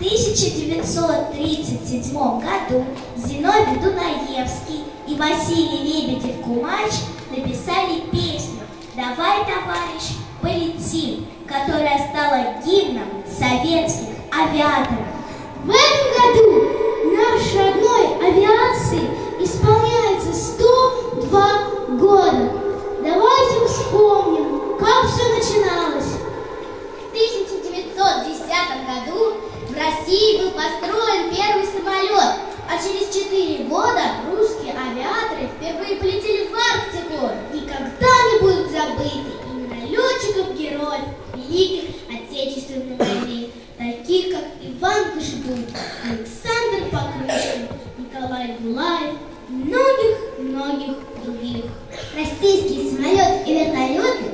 1937 году Зиновий Дунаевский и Василий Лебедев-Кумач написали песню «Давай, товарищ, полетим», которая стала гимном советских авиаторов. В этом году нашей родной авиации исполняется 102 года. Давайте вспомним, как все начиналось. В 1910 году в России был построен первый самолет, а через 4 года русские авиаторы впервые полетели в Арктику. Никогда не будут забыты имена летчиков-героев Великих Отечественной войны, таких как Иван Кашибур, Александр Покрышкин, Николай Гулаев и многих-многих других. Российские самолеты и вертолеты